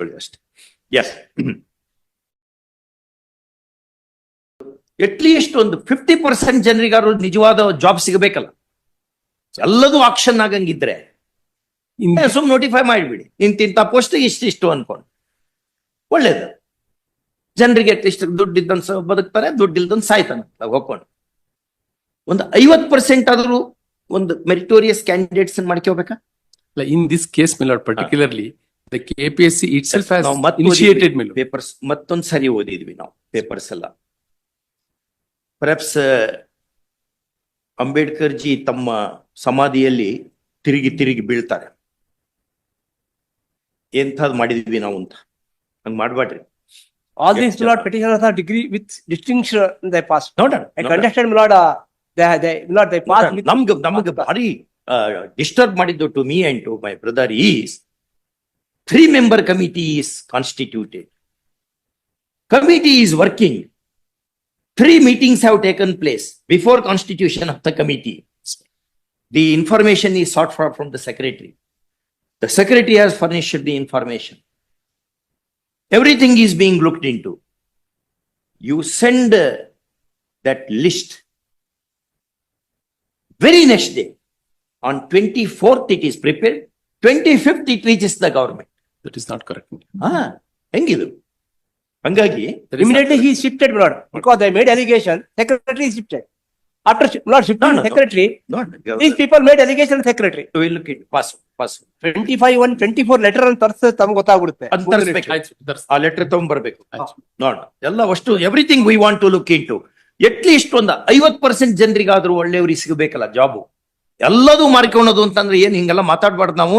ಅಷ್ಟೇ yes at least ಒಂದು fifty percent ಜನರಿಗಾರು ನಿಜವಾದ ಜಾಬ್ ಸಿಗಬೇಕಲ್ಲ ಎಲ್ಲದೂ ಆಕ್ಷನ್ ಆಗಂಗಿದ್ರೆ ಸುಮ್ ನೋಟಿಫೈ ಮಾಡಿಬಿಡಿ ಇಂತಿಂತ ಪೋಸ್ಟ್ ಇಷ್ಟಿಷ್ಟು ಅನ್ಕೊಂಡು ಒಳ್ಳೇದು ಜನರಿಗೆ ಅಟ್ಲೀಸ್ಟ್ ದುಡ್ಡು ಇದ್ದಂತ ಬದುಕ್ತಾರೆ ದುಡ್ಡು ಇಲ್ದಂತ ಸಾಯ್ತಾನೆ ಹೋಗ್ಕೊಂಡು ಒಂದು ಐವತ್ ಪರ್ಸೆಂಟ್ ಆದ್ರೂ ಒಂದು ಮೆರಿಟೋರಿಯಸ್ ಕ್ಯಾಂಡಿಡೇಟ್ಸ್ ಮಾಡ್ಕೋಬೇಕಾ ಇನ್ ದಿಸ್ ಕೇಸ್ ಮೇಲೆ lord, the KPSC itself has ನಾವು ಮತ್ತೆ initiated, my lord. ಪೇಪರ್ಸ್ ಮತ್ತೊಂದು ಸರಿ ಓದಿದ್ವಿ ನಾವು ಪೇಪರ್ಸ್ ಎಲ್ಲ ಪರ್ಯಾಪ್ಸ್ ಅಂಬೇಡ್ಕರ್ ಜಿ ತಮ್ಮ ಸಮಾಧಿಯಲ್ಲಿ ತಿರುಗಿ ತಿರುಗಿ ಬೀಳ್ತಾರೆ ಎಂಥದ್ ಮಾಡಿದ್ವಿ ನಾವು ಅಂತ ಹಂಗ್ ಮಾಡ್ಬೇಡ್ರಿ All these, Yeah, my lord, petitioners are degree with distinction they passed. no, I no, my lord, uh, they, they, my lord, they passed with. ನಮ್ಗೆ ನಮ್ಗೆ ಭಾರಿ ಡಿಸ್ಟರ್ಬ್ ಮಾಡಿದ್ದು to me and to my brother is three member committee is constituted. Committee is working. Three meetings have taken place before constitution of the committee. The information is sought for from the secretary. The secretary has furnished the information. Everything is being looked into. You send uh, that list. Very next day on 24th it is prepared 25th it reaches the government. That is not correct. ಹಾ ಹೆಂಗಿದು ಹಂಗಾಗಿ I made allegation, secretary is shifted. After, shi- my lord, shifting No, no, no. secretary, not these people made allegation secretary. we look at pass pass Twenty-five, one, twenty-four letter ಅಂತ ತರ್ಸ ತಮ್ಗೆ ಗೊತ್ತಾಗ್ಬಿಡುತ್ತೆ. ಆ letter ತಗೊಂಡ್ಬರ್ಬೇಕು. ನೋಡ ಎಲ್ಲ ಅಷ್ಟು everything we want to look into at least ಒಂದು ಐವತ್ ಪರ್ಸೆಂಟ್ ಜನರಿಗಾದ್ರೂ ಒಳ್ಳೆಯವ್ರಿಗೆ ಸಿಗಬೇಕಲ್ಲ ಜಾಬು ಎಲ್ಲದೂ ಮಾರ್ಕೊಳೋದು ಅಂತಂದ್ರೆ ಏನ್ ಹಿಂಗೆಲ್ಲ ಮಾತಾಡ್ಬಾರ್ದು ನಾವು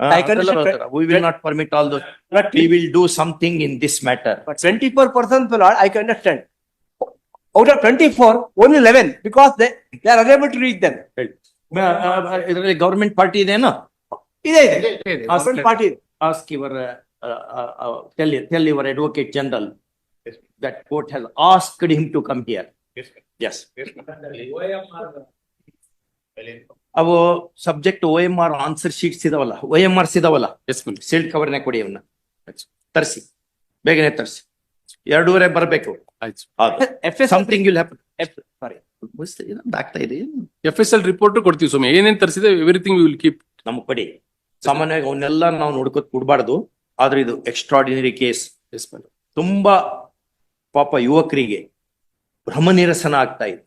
I can understand. We will not permit all those But we will do something in this matter but twenty-four percent, my lord, I can understand. Out of twenty-four, only eleven, because they, they are unable to reach them. ಇದರಲ್ಲಿ government party ಇದೇನೋ ಇದೆ ಇದೆ. Government party ಇದೆ. Ask your tell tell your advocate general that court has asked him to come here as ಅವು subject O M R answer sheets ಇದಾವಲ್ಲ O M Rs ಇದಾವಲ್ಲ? Yes. Sealed ಕವರ್ನೇ ಕೊಡಿ ಅವನ್ನ ತರಿಸಿ. ಬೇಗನೆ ತರಿಸಿ. ಎರಡೂವರೆ ಬರಬೇಕು. ಆಯ್ತು. If something will happen sorry. ಆಗ್ತಾ ಇದೆ ಫಿಸಲ್ ರಿಪೋರ್ಟ್ ಕೊಡ್ತೀವಿ ಸ್ವಾಮಿ. ಏನೇನ್ ತರಿಸಿದೆ ಎವ್ರಿಥಿಂಗ್ ವಿಲ್ ಕೀಪ್ ನಮ್ಗೆ ಕೊಡಿ. ಸಾಮಾನ್ಯವಾಗಿ ಅವನ್ನೆಲ್ಲ ನಾವು ನೋಡ್ಕೊತ್ ಕೊಡ್ಬಾರ್ದು. ಆದ್ರೆ ಇದು ಎಕ್ಸ್ಟ್ರಾಡಿನರಿ ಕೇಸ್ ಎಸ್ ತುಂಬಾ ಪಾಪ ಯುವಕರಿಗೆ ಭ್ರಮ ನಿರಸನ ಆಗ್ತಾ ಇದೆ.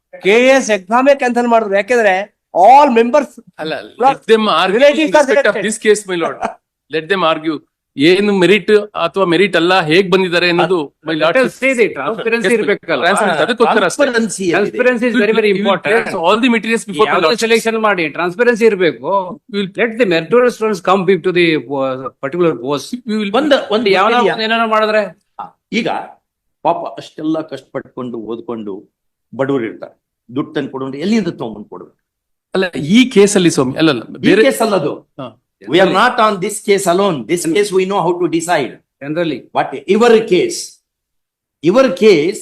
ಕೆ ಎಸ್ ಎಕ್ಸಾಮ್ ಕ್ಯಾನ್ಸಲ್ ಮಾಡಿದ್ರು. ಯಾಕೆಂದ್ರೆ ಆಲ್ ಮೆಂಬರ್ಸ್ ಅಲ್ಲ ಲೆಟ್ ದೆಮ್ ಆರ್ಗ್ಯೂ ಏನು ಮೆರಿಟ್ ಅಥವಾ ಮೆರಿಟ್ ಅಲ್ಲ ಹೇಗ್ ಬಂದಿದ್ದಾರೆ ಅನ್ನೋದು ಮೈ ಲಾರ್ಡ್ ಟ್ರಾನ್ಸ್ಪರೆನ್ಸಿ ಇರ್ಬೇಕಲ್ಲ ಅದಕ್ಕೋಸ್ಕರ ಅಷ್ಟೇ. Transparency ಏನಿದೆ? Transparency is very very important all the materials before selection ಮಾಡಿ ಟ್ರಾನ್ಸ್ಪರೆನ್ಸಿ ಇರಬೇಕು. Let the meritorious students come big to the particular post ಒಂದ್ ಒಂದ್ ಯಾವ ಯಾವ ಏನಾರ ಮಾಡಿದ್ರೆ? ಈಗ ಪಾಪ ಅಷ್ಟೆಲ್ಲ ಕಷ್ಟಪಟ್ಕೊಂಡು ಓದ್ಕೊಂಡು ಬಡವರು ಇರ್ತಾರೆ. ದುಡ್ಡು ತಂದು ಕೊಡುವಂತ ಎಲ್ಲಿಂದ ತಗೊಂಡ್ಬಂದು ಕೊಡ್ಬೇಕು. ಅಲ್ಲ ಈ ಕೇಸ್ ಅಲ್ಲಿ ಸ್ವಾಮಿ ಅಲ್ಲ ಬೇರೆ case ಅಲ್ಲದು. We are not on this case alone this case we know how to decide generally but every case every case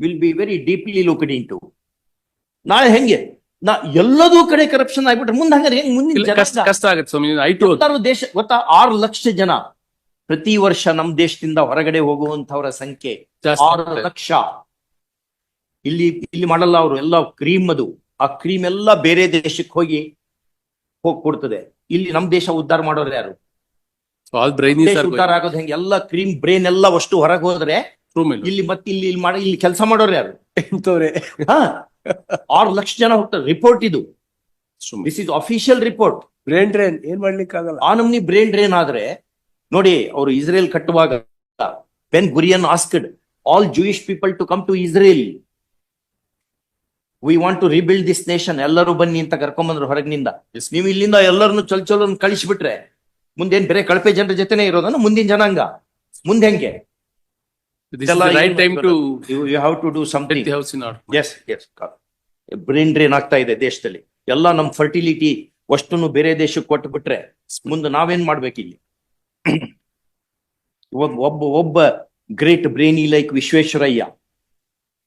will be very deeply looked into ನಾಳೆ ಹೆಂಗೆ? ನಾ ಎಲ್ಲದೂ ಕಡೆ ಕರಪ್ಷನ್ ಆಗ್ಬಿಟ್ರೆ ಮುಂದೆ ಹಂಗಾರೆ ಹೆಂಗ್ ಮುಂದಿನ ಕಷ್ಟ ಕಷ್ಟ ಆಗುತ್ತೆ ಸ್ವಾಮಿ ಐಟು ದೇಶ ಗೊತ್ತಾ? ಆರು ಲಕ್ಷ ಜನ ಪ್ರತಿ ವರ್ಷ ನಮ್ ದೇಶದಿಂದ ಹೊರಗಡೆ ಹೋಗುವಂತವರ ಸಂಖ್ಯೆ ಆರು ಲಕ್ಷ. ಇಲ್ಲಿ ಇಲ್ಲಿ ಮಾಡಲ್ಲ ಅವರು ಎಲ್ಲ ಕ್ರೀಮ್ ಅದು. ಆ ಕ್ರೀಮ್ ಎಲ್ಲ ಬೇರೆ ದೇಶಕ್ಕೆ ಹೋಗಿ ಹೋಗಿ ಕೊಡ್ತದೆ ಇಲ್ಲಿ ನಮ್ ದೇಶ ಉದ್ಧಾರ ಮಾಡೋರು ಯಾರು? ಆಲ್ ಬ್ರೈನ್ ದೇಶ ಉದ್ಧಾರ ಆಗೋದು ಹೆಂಗೆ? ಎಲ್ಲ ಕ್ರೀಮ್ ಬ್ರೇನ್ ಎಲ್ಲ ಅಷ್ಟು ಹೊರಗೆ ಹೋದ್ರೆ ಇಲ್ಲಿ ಮತ್ತೆ ಇಲ್ಲಿ ಇಲ್ಲಿ ಮಾಡಿ ಇಲ್ಲಿ ಕೆಲಸ ಮಾಡೋರು ಯಾರು? ಎಂತವ್ರೆ ಹಾ. ಆರು ಲಕ್ಷ ಜನ ಹೋಗ್ತಾರೆ. ರಿಪೋರ್ಟ್ ಇದು. This is official report. Brain drain ಏನ್ ಮಾಡ್ಲಿಕ್ಕೆ ಆಗಲ್ಲ ಆ ನಮ್ನಿ ಬ್ರೈನ್ ಡ್ರೈನ್ ಆದ್ರೆ ನೋಡಿ ಅವರು ಇಸ್ರೇಲ್ ಕಟ್ಟುವಾಗ Ben Gurion asked all Jewish people to come to Israel we want to rebuild this nation ಎಲ್ಲರೂ ಬನ್ನಿ ಅಂತ ಕರ್ಕೊಂಬಂದ್ರು ಹೊರಗಿನಿಂದ. Yes. ನೀವು ಇಲ್ಲಿಂದ ಎಲ್ಲರನ್ನು ಚಲ್ ಚಲ್ ಕಳಿಸ್ಬಿಟ್ರೆ ಮುಂದೇನ್ ಬೇರೆ ಕಳಪೆ ಜನರ ಜೊತೆನೆ ಇರೋದನ್ನ ಮುಂದಿನ ಜನಾಂಗ? ಮುಂದೆ ಹೆಂಗೆ? ಬ್ರೇನ್ ಡ್ರೈನ್ ಆಗ್ತಾ ಇದೆ ದೇಶದಲ್ಲಿ. ಎಲ್ಲ ನಮ್ ಫರ್ಟಿಲಿಟಿ ಅಷ್ಟನ್ನು ಬೇರೆ ದೇಶಕ್ಕೆ ಕೊಟ್ಟು ಬಿಟ್ರೆ ಮುಂದೆ ನಾವೇನ್ ಮಾಡ್ಬೇಕಿಲ್ಲಿ? ಇಲ್ಲಿ ಒಬ್ಬ ಒಬ್ಬ ಗ್ರೇಟ್ ಬ್ರೇನಿ ಲೈಕ್ ವಿಶ್ವೇಶ್ವರಯ್ಯ.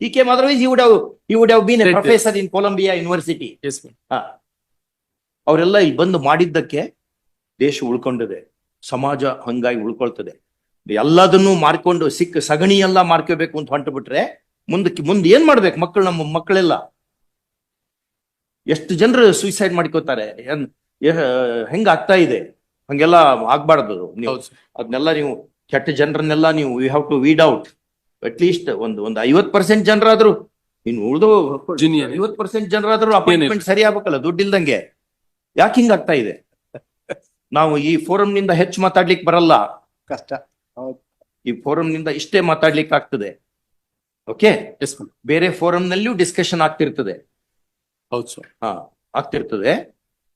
ಈ came, otherwise he would have, ಈ would have been a Right. Columbia university Yes, my ಹಾ. ಅವರೆಲ್ಲ ಇಲ್ಲಿ ಬಂದು ಮಾಡಿದ್ದಕ್ಕೆ ದೇಶ ಉಳ್ಕೊಂಡಿದೆ ಸಮಾಜ ಹಂಗಾಗಿ ಉಳ್ಕೊಳ್ತದೆ. ಎಲ್ಲದನ್ನು ಮಾರ್ಕೊಂಡು ಸಿಕ್ಕ ಸಗಣಿ ಎಲ್ಲ ಮಾರ್ಕೋಬೇಕು ಅಂತ ಹೊಂಟು ಬಿಟ್ರೆ ಮುಂದಕ್ಕೆ ಮುಂದೆ ಏನ್ ಮಾಡ್ಬೇಕು ಮಕ್ಕಳು ನಮ್ಮ ಮಕ್ಕಳೆಲ್ಲ? ಎಷ್ಟು ಜನರು ಸುಯಿಸೈಡ್ ಮಾಡ್ಕೋತಾರೆ? ಏನ್ ಏ- ಹೆಂಗ್ ಆಗ್ತಾ ಇದೆ? ಹಂಗೆಲ್ಲ ಆಗ್ಬಾರ್ದು ನೀವು. ಹೌದು ಅದನ್ನೆಲ್ಲ ನೀವು ಕೆಟ್ಟ ಜನರನ್ನೆಲ್ಲ ನೀವು you have to weed out at least ಒಂದು ಒಂದು ಐವತ್ ಪರ್ಸೆಂಟ್ ಜನರಾದ್ರು ಇನ್ನು ಉಳಿದು ಜೂನಿಯರ್ ಐವತ್ ಪರ್ಸೆಂಟ್ ಜನರಾದ್ರೂ ಅಪಾಯಿಂಟ್ಮೆಂಟ್ ಸರಿ ಆಗ್ಬೇಕಲ್ಲ ದುಡ್ಡಿಲ್ದಂಗೆ. ಯಾಕೆ ಹಿಂಗ್ ಆಗ್ತಾ ಇದೆ? ನಾವು ಈ ಫೋರಂ ನಿಂದ ಹೆಚ್ಚು ಮಾತಾಡ್ಲಿಕ್ಕೆ ಬರಲ್ಲ. ಕಷ್ಟ. ಈ ಫೋರಂ ನಿಂದ ಇಷ್ಟೇ ಮಾತಾಡ್ಲಿಕ್ಕೆ ಆಗ್ತದೆ. ಓಕೆ. ಬೇರೆ ಫೋರಂ ನಲ್ಲಿಯೂ ಡಿಸ್ಕಷನ್ ಆಗ್ತಿರ್ತದೆ. ಹೌದು ಸರ್ ಹಾ ಆಗ್ತಿರ್ತದೆ.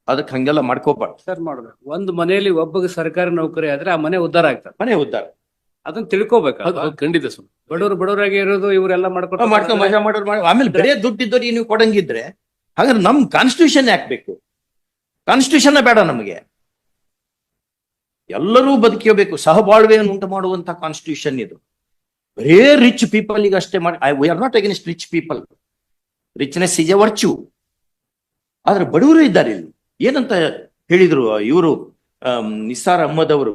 ಅದಕ್ಕೆ ಹಂಗೆಲ್ಲ ಮಾಡ್ಕೋಬಾರ್ದು. ಸರ್ ಮಾಡ್ಬೇಕು. ಒಂದು ಮನೆಯಲ್ಲಿ ಒಬ್ಬಗೆ ಸರ್ಕಾರಿ ನೌಕರಿ ಆದ್ರೆ ಆ ಮನೆ ಉದ್ದಾರ ಆಗ್ತದೆ. ಮನೆ ಉದ್ದಾರ ಅದನ್ನ ತಿಳ್ಕೊಬೇಕು ಹೌದು, ಖಂಡಿತ. ಬಡವರು ಬಡವರಾಗಿ ಇರೋದು ಇವರೆಲ್ಲ ಮಾಡ್ಕೊಂಡು ಮಾಡ್ಕೊಂಡು ಮಜಾ ಮಾಡೋರು ಮಾಡಿ ಆಮೇಲೆ ಬೇರೆ ದುಡ್ಡಿದ್ದವ್ರಿಗೆ ನೀವು ಕೊಡಂಗಿದ್ರೆ ಹಾಗಾದ್ರೆ ನಮ್ ಕಾನ್ಸ್ಟಿಟ್ಯೂಷನ್ ಯಾಕ್ಬೇಕು ಕಾನ್ಸ್ಟಿಟ್ಯೂಷನ್ ಬೇಡ ನಮಗೆ. ಎಲ್ಲರೂ ಬದುಕಬೇಕು ಸಹಬಾಳ್ವೆಯನ್ನು ಉಂಟು ಮಾಡುವಂತ ಕಾನ್ಸ್ಟಿಟ್ಯೂಷನ್ ಇದು. ಬರೇ ರಿಚ್ ಪೀಪಲ್ ಈಗ ಅಷ್ಟೇ ಮಾಡಿ I we are not against rich people richness is a virtue ಆದ್ರೆ ಬಡವರು ಇದ್ದಾರೆ ಇಲ್ಲಿ. ಏನಂತ ಹೇಳಿದ್ರು ಇವರು ನಿಸಾರ್ ಅಹ್ಮದ್ ಅವರು?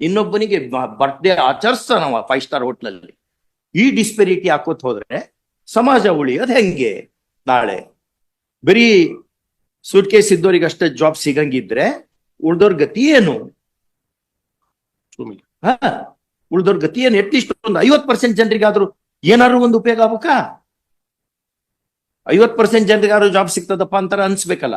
ಇನ್ನೊಬ್ಬನಿಗೆ ಬರ್ತ್ಡೇ ಆಚರಿಸ್ತಾನವ ಫೈವ್ ಸ್ಟಾರ್ ಹೋಟ್ಲಲ್ಲಿ ಈ ಡಿಸ್ಪೆರಿಟಿ ಹಾಕೋತ್ ಹೋದ್ರೆ ಸಮಾಜ ಉಳಿಯೋದು ಹೆಂಗೆ? ನಾಳೆ ಬರೀ ಸೂಟ್ಕೇಸ್ ಇದ್ದವ್ರಿಗೆ ಅಷ್ಟೇ ಜಾಬ್ ಸಿಗಂಗಿದ್ರೆ ಉಳ್ದೋರ್ ಗತಿ ಏನು? ಹಾ ಉಳ್ದೋರ್ ಗತಿ ಏನು? ಎಟ್ಲೀಸ್ಟ್ ಒಂದು ಐವತ್ ಪರ್ಸೆಂಟ್ ಜನರಿಗಾದ್ರೂ ಏನಾದ್ರು ಒಂದು ಉಪಯೋಗ ಆಗ್ಬೇಕಾ? ಐವತ್ ಪರ್ಸೆಂಟ್ ಜನರಿಗಾದ್ರೂ ಜಾಬ್ ಸಿಗ್ತದಪ್ಪ ಅಂತಾರ ಅನ್ಸ್ಬೇಕಲ್ಲ.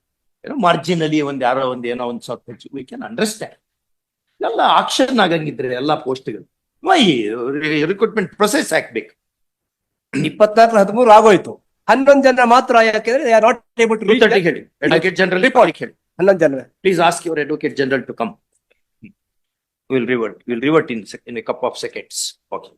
ಏನೋ ಮಾರ್ಜಿನಲಿ ಒಂದು ಯಾರೋ ಒಂದು ಏನೋ ಒಂದು ಸ್ವಲ್ಪ ಹೆಚ್ಚು ವಿ ಕ್ಯಾನ್ ಅಂಡರ್ಸ್ಟ್ಯಾಂಡ್ ಎಲ್ಲ ಆಕ್ಷನ್ ಆಗಂಗಿದ್ರೆ ಎಲ್ಲ ಪೋಸ್ಟ್ಗಳು ರಿಕ್ರೂಟ್ಮೆಂಟ್ ಪ್ರೊಸೆಸ್ ಹಾಕ್ಬೇಕು ಇಪ್ಪತ್ನಾಲ್ಕು ಹದಿಮೂರು ಆಗೋಯ್ತು. ಹನ್ನೊಂದು ಜನ ಮಾತ್ರ ಯಾಕೆಂದ್ರೆ to reach Advocate ಹೇಳಿ. ಅಡ್ವೊಕೇಟ್ ಜನರಲ್ ಹೇಳಿ. ಹನ್ನೊಂದು ಜನ please ask your advocate general to come. We'll revert, we'll revert in, in in a half seconds. Okay.